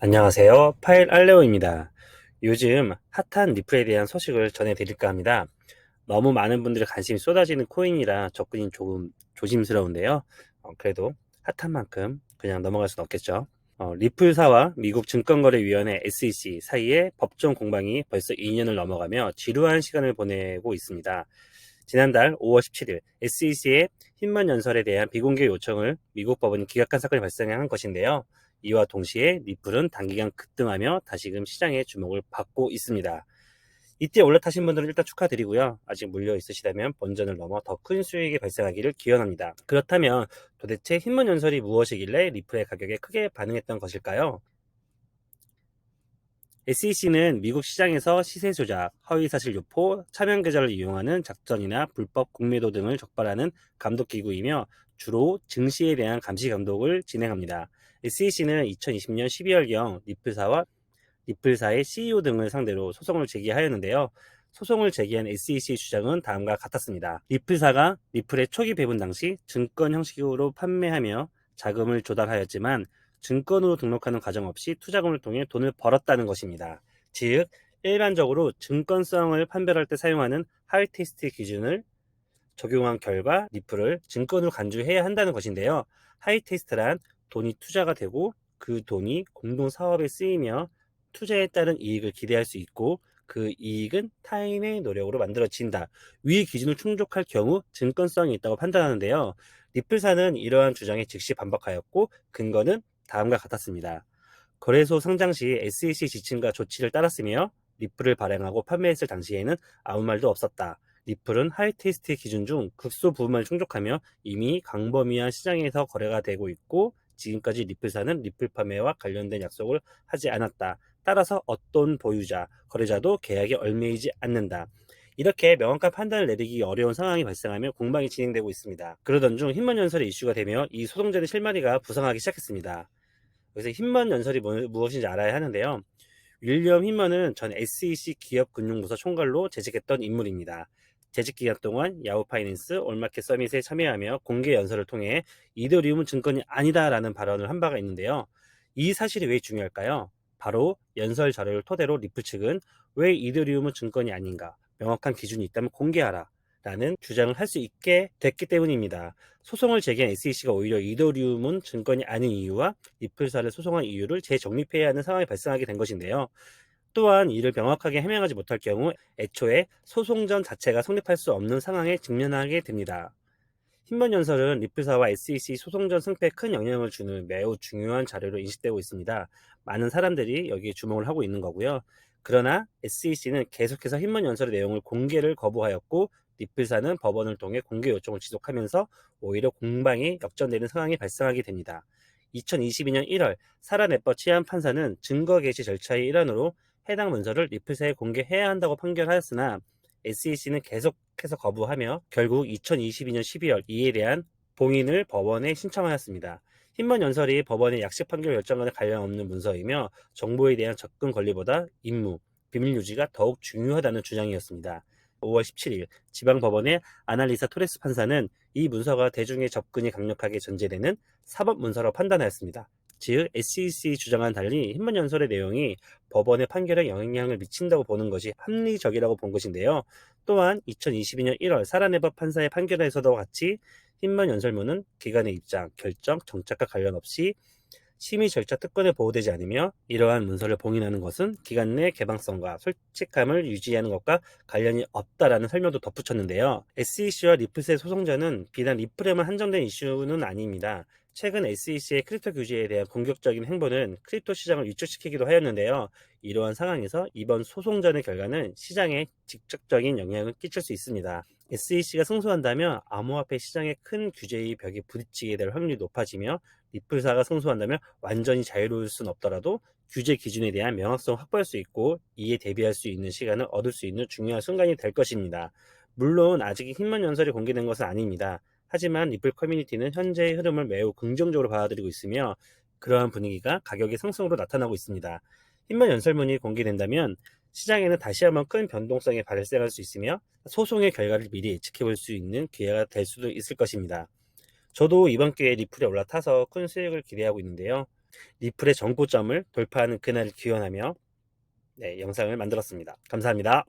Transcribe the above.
안녕하세요. 파일 알레오입니다. 요즘 핫한 리플에 대한 소식을 전해드릴까 합니다. 너무 많은 분들의 관심이 쏟아지는 코인이라 접근이 조금 조심스러운데요. 어, 그래도 핫한 만큼 그냥 넘어갈 수는 없겠죠. 어, 리플사와 미국 증권거래위원회 SEC 사이에 법정 공방이 벌써 2년을 넘어가며 지루한 시간을 보내고 있습니다. 지난달 5월 17일 SEC의 흰만 연설에 대한 비공개 요청을 미국 법원이 기각한 사건이 발생한 것인데요. 이와 동시에 리플은 단기간 급등하며 다시금 시장의 주목을 받고 있습니다. 이때 올라타신 분들은 일단 축하드리고요. 아직 물려 있으시다면 본전을 넘어 더 큰 수익이 발생하기를 기원합니다. 그렇다면 도대체 흰문 연설이 무엇이길래 리플의 가격에 크게 반응했던 것일까요? SEC는 미국 시장에서 시세 조작, 허위 사실 유포, 차명 계좌를 이용하는 작전이나 불법 공매도 등을 적발하는 감독 기구이며 주로 증시에 대한 감시 감독을 진행합니다. SEC는 2020년 12월경 리플사와 리플사의 CEO 등을 상대로 소송을 제기하였는데요. 소송을 제기한 SEC 주장은 다음과 같았습니다. 리플사가 리플의 초기 배분 당시 증권 형식으로 판매하며 자금을 조달하였지만 증권으로 등록하는 과정 없이 투자금을 통해 돈을 벌었다는 것입니다. 즉, 일반적으로 증권성을 판별할 때 사용하는 하이테스트 기준을 적용한 결과 리플을 증권으로 간주해야 한다는 것인데요. 하이테스트란 돈이 투자가 되고 그 돈이 공동 사업에 쓰이며 투자에 따른 이익을 기대할 수 있고 그 이익은 타인의 노력으로 만들어진다. 위 기준을 충족할 경우 증권성이 있다고 판단하는데요. 리플사는 이러한 주장에 즉시 반박하였고 근거는 다음과 같았습니다. 거래소 상장 시 SEC 지침과 조치를 따랐으며 리플을 발행하고 판매했을 당시에는 아무 말도 없었다. 리플은 하이테스트 기준 중 극소 부분만 충족하며 이미 광범위한 시장에서 거래가 되고 있고 지금까지 리플사는 리플 판매와 관련된 약속을 하지 않았다. 따라서 어떤 보유자, 거래자도 계약에 얽매이지 않는다. 이렇게 명확한 판단을 내리기 어려운 상황이 발생하며 공방이 진행되고 있습니다. 그러던 중 흰만 연설이 이슈가 되며 이 소송전의 실마리가 부상하기 시작했습니다. 그래서 흰만 연설이 뭐, 무엇인지 알아야 하는데요. 윌리엄 흰만은 전 SEC 기업금융부서 총괄로 재직했던 인물입니다. 재직 기간 동안 야후 파이낸스 올마켓 서밋에 참여하며 공개 연설을 통해 이더리움은 증권이 아니다라는 발언을 한 바가 있는데요. 이 사실이 왜 중요할까요? 바로 연설 자료를 토대로 리플 측은 왜 이더리움은 증권이 아닌가 명확한 기준이 있다면 공개하라 라는 주장을 할 수 있게 됐기 때문입니다. 소송을 제기한 SEC가 오히려 이더리움은 증권이 아닌 이유와 리플사를 소송한 이유를 재정립해야 하는 상황이 발생하게 된 것인데요. 또한 이를 명확하게 해명하지 못할 경우 애초에 소송전 자체가 성립할 수 없는 상황에 직면하게 됩니다. 흰번 연설은 리플사와 SEC 소송전 승패에 큰 영향을 주는 매우 중요한 자료로 인식되고 있습니다. 많은 사람들이 여기에 주목을 하고 있는 거고요. 그러나 SEC는 계속해서 흰번 연설의 내용을 공개를 거부하였고 리플사는 법원을 통해 공개 요청을 지속하면서 오히려 공방이 역전되는 상황이 발생하게 됩니다. 2022년 1월 사라 네퍼 치안 판사는 증거 개시 절차의 일환으로 해당 문서를 리플사에 공개해야 한다고 판결하였으나 SEC는 계속해서 거부하며 결국 2022년 12월 이에 대한 봉인을 법원에 신청하였습니다. 흰번 연설이 법원의 약식 판결 결정과는 관련 없는 문서이며 정보에 대한 접근 권리보다 임무, 비밀 유지가 더욱 중요하다는 주장이었습니다. 5월 17일 지방 법원의 아날리사 토레스 판사는 이 문서가 대중의 접근이 강력하게 전제되는 사법 문서로 판단하였습니다. 즉 SEC 주장과는 달리 흰문 연설의 내용이 법원의 판결에 영향을 미친다고 보는 것이 합리적이라고 본 것인데요. 또한 2022년 1월 사라네바 판사의 판결에서도 같이 흰문 연설문은 기관의 입장, 결정, 정착과 관련 없이 심의 절차 특권에 보호되지 않으며 이러한 문서를 봉인하는 것은 기관 내 개방성과 솔직함을 유지하는 것과 관련이 없다라는 설명도 덧붙였는데요. SEC와 리플스의 소송전은 비단 리플에만 한정된 이슈는 아닙니다. 최근 SEC의 크립토 규제에 대한 공격적인 행보는 크립토 시장을 위축시키기도 하였는데요. 이러한 상황에서 이번 소송전의 결과는 시장에 직접적인 영향을 끼칠 수 있습니다. SEC가 승소한다면 암호화폐 시장의 큰 규제의 벽에 부딪히게 될 확률이 높아지며 리플사가 승소한다면 완전히 자유로울 수는 없더라도 규제 기준에 대한 명확성을 확보할 수 있고 이에 대비할 수 있는 시간을 얻을 수 있는 중요한 순간이 될 것입니다. 물론 아직 흰만 연설이 공개된 것은 아닙니다. 하지만 리플 커뮤니티는 현재의 흐름을 매우 긍정적으로 받아들이고 있으며 그러한 분위기가 가격의 상승으로 나타나고 있습니다. 흰만 연설문이 공개된다면 시장에는 다시 한번 큰 변동성이 발생할 수 있으며 소송의 결과를 미리 예측해 볼 수 있는 기회가 될 수도 있을 것입니다. 저도 이번 기회에 리플에 올라타서 큰 수익을 기대하고 있는데요. 리플의 전고점을 돌파하는 그날을 기원하며 네, 영상을 만들었습니다. 감사합니다.